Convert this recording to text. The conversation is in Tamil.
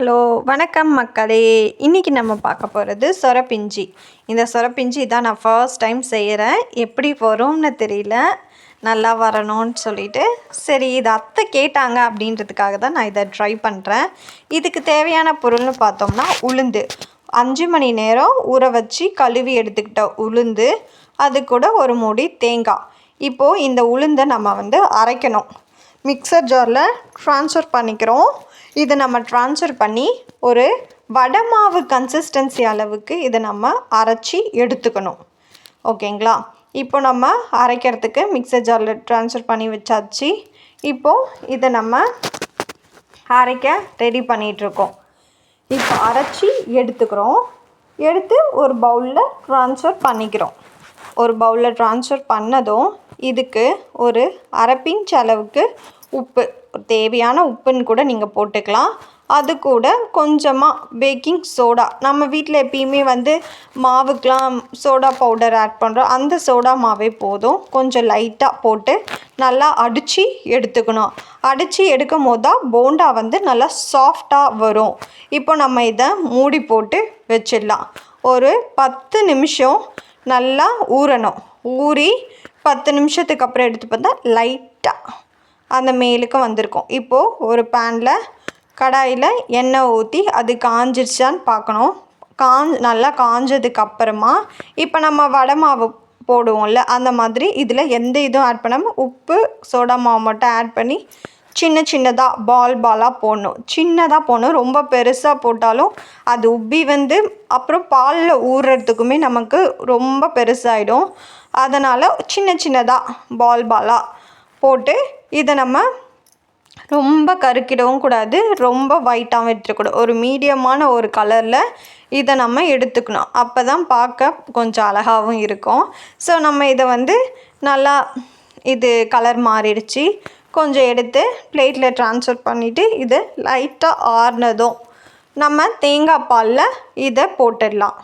ஹலோ வணக்கம் மக்களே. இன்றைக்கி நம்ம பார்க்க போகிறது சொரப்பிஞ்சி. இந்த சொரப்பிஞ்சி தான் நான் ஃபர்ஸ்ட் டைம் செய்கிறேன் எப்படி வரும்னு தெரியல. நல்லா வரணும்னு சொல்லிட்டு. சரி இது அத்தை கேட்டாங்க அப்படின்றதுக்காக தான் நான் இதை ட்ரை பண்ணுறேன் இதுக்கு தேவையான பொருள்னு பார்த்தோம்னா உளுந்து. அஞ்சு மணி நேரம் ஊற வச்சு கழுவி எடுத்துக்கிட்ட உளுந்து அது கூட ஒரு மூடி தேங்காய். இப்போது இந்த உளுந்தை நம்ம வந்து அரைக்கணும். மிக்சர் ஜாரில் ட்ரான்ஸ்ஃபர் பண்ணிக்கிறோம். இதை நம்ம ட்ரான்ஸ்ஃபர் பண்ணி ஒரு வடமாவு கன்சிஸ்டன்சி அளவுக்கு இதை நம்ம அரைச்சி எடுத்துக்கணும். ஓகேங்களா? இப்போ நம்ம அரைக்கிறதுக்கு மிக்சர் ஜாரில் ட்ரான்ஸ்ஃபர் பண்ணி வச்சாச்சு. இப்போது இதை நம்ம அரைக்க ரெடி பண்ணிகிட்ருக்கோம் இப்போ அரைச்சி எடுத்துக்கிறோம். எடுத்து ஒரு பவுலில் ட்ரான்ஸ்ஃபர் பண்ணிக்கிறோம். ஒரு பவுலில் ட்ரான்ஸ்ஃபர் பண்ணதும் இதுக்கு ஒரு அரை பிஞ்ச் அளவுக்கு உப்பு தேவையான உப்புன்னு கூட நீங்கள் போட்டுக்கலாம். அது கூட கொஞ்சமாக பேக்கிங் சோடா நம்ம வீட்டில் எப்பயுமே வந்து மாவுக்கெலாம் சோடா பவுடர் ஆட் பண்ணுறோம் அந்த சோடா மாவே போதும். கொஞ்சம் லைட்டாக போட்டு நல்லா அடித்து எடுத்துக்கணும். அடித்து எடுக்கும் போது தான் போண்டா வந்து நல்லா சாஃப்டாக வரும். இப்போ நம்ம இதை மூடி போட்டு வச்சிடலாம். ஒரு பத்து நிமிஷம் நல்லா ஊறணும். ஊறி பத்து நிமிஷத்துக்கு அப்புறம் எடுத்து பார்த்தா லைட்டாக அந்த மேலுக்கு வந்திருக்கும். இப்போது ஒரு பேனில் கடாயில் எண்ணெய் ஊற்றி அது காஞ்சிருச்சான்னு பார்க்கணும். காஞ் நல்லா காஞ்சதுக்கு அப்புறமா இப்போ நம்ம வடை மாவு போடுவோம்ல அந்த மாதிரி இதில் எந்த இதுவும் ஆட் பண்ணாமல் உப்பு சோடா மாவு மட்டும் ஆட் பண்ணி சின்ன சின்னதாக பால் பாலாக போடணும். சின்னதாக போடணும். ரொம்ப பெருசாக போட்டாலும் அது உப்பி வந்து அப்புறம் பாலில் ஊறுறதுக்குமே நமக்கு ரொம்ப பெருசாகிடும் அதனால் சின்ன சின்னதாக பால் பாலாக போட்டு இதை நம்ம ரொம்ப கருக்கிடவும் கூடாது ரொம்ப ஒயிட்டாகவும் எடுத்துக்கூடாது ஒரு மீடியமான ஒரு கலரில் இதை நம்ம எடுத்துக்கணும். அப்போ தான் பார்க்க கொஞ்சம் அழகாகவும் இருக்கும். ஸோ நம்ம இதை வந்து நல்லா இது கலர் மாறிடுச்சு. கொஞ்சம் எடுத்து பிளேட்டில் ட்ரான்ஸ்ஃபர் பண்ணிவிட்டு இதை லைட்டாக ஆறுனதும் நம்ம தேங்காய் பாலில் இதை போட்டுடலாம்.